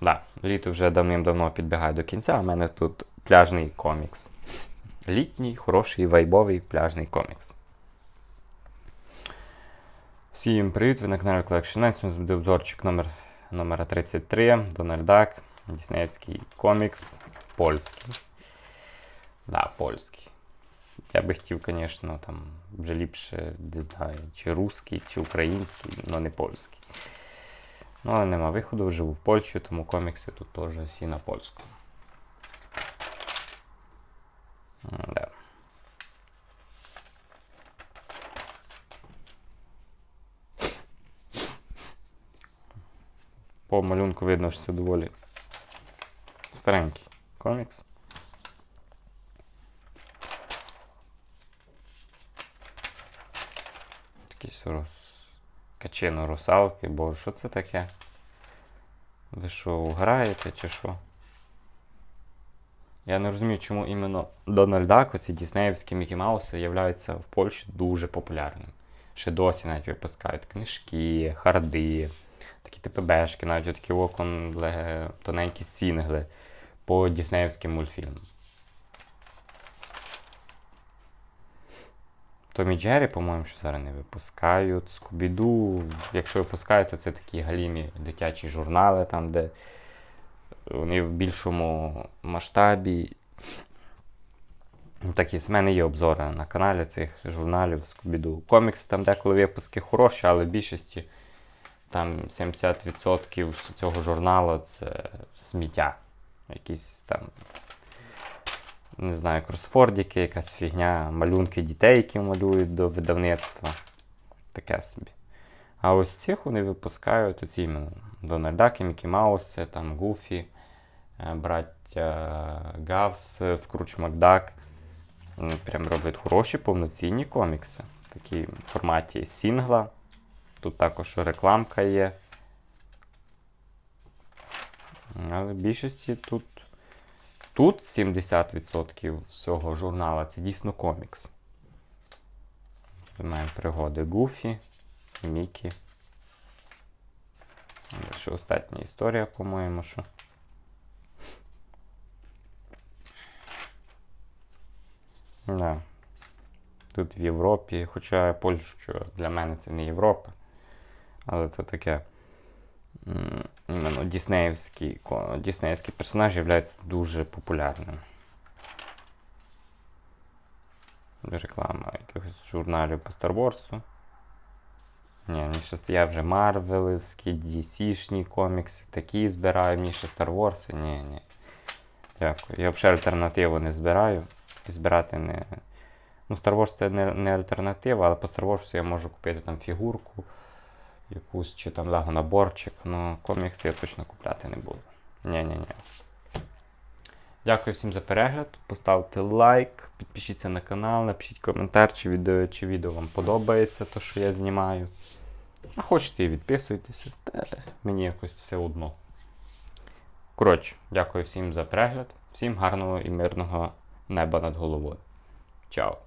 Да, літо вже давним-давно підбігає до кінця, а в мене тут пляжний комікс. Літній, хороший, вайбовий пляжний комікс. Всім привіт, ви на каналі Collection Nights. У нас буде обзорчик номер, номера 33, Дональд Дак, Діснеївський комікс, польський. Да, польський. Я би хотів, звісно, там вже ліпше, не знаю, чи русський, чи український, але не польський. Ну, але нема виходу, живу в Польщі, тому комікси тут теж всі на польську. Да. По малюнку видно, що це доволі старенький комікс. Якісь рус... качино русалки, бо що це таке? Ви що, граєте чи що? Я не розумію, чому іменно Дональд оці діснеївські Мікі Мауси, являються в Польщі дуже популярним. Ще досі навіть випускають книжки, харди, такі ТПБшки, навіть такі окон тоненькі сінгли по діснеївським мультфільмам. Томі Джері, по-моєму, що зараз не випускають. Скубіду, якщо випускають, то це такі галімі дитячі журнали, там, де вони в більшому масштабі. Такі з мене є обзори на каналі цих журналів Скубіду. Комікси там деколи випуски хороші, але в більшості там 70% цього журналу це сміття. Якісь там не знаю, кросфордіки, якась фігня, малюнки дітей, які малюють до видавництва. Таке собі. А ось цих вони випускають оці іменно Дональдаки, Мікі Мауси, там Гуфі, е, браття Гавс, Скруч Макдак. Прям роблять хороші повноцінні комікси. Такі в форматі сінгла. Тут також рекламка є. Але в більшості тут Тут 70% всього журнала це дійсно комікс. Маємо пригоди Гуфі, Мікі. Що остатня історія, по-моєму, що. Да. Тут в Європі, хоча Польща для мене це не Європа, але це таке іменно діснеївські, діснеївські персонажі являються дуже популярними. Реклама якихось журналів по Star Wars. Ні, мені щось я вже Марвелівські, DC-шні комікси, такі збираю, мені ще Star Wars. Ні, ні. Дякую. Я взагалі альтернативу не збираю. І збирати не. Ну, Star Wars це не, не альтернатива, але по Star Wars я можу купити там фігурку, якусь чи там лего наборчик. Ну, комікси я точно купляти не буду. Ні-ні-ні. Дякую всім за перегляд. Поставте лайк, підпишіться на канал, напишіть коментар, чи відео, чи відео вам подобається, то, що я знімаю. А хочете і відписуйтеся, та мені якось все одно. Коротше, дякую всім за перегляд, всім гарного і мирного неба над головою. Чао!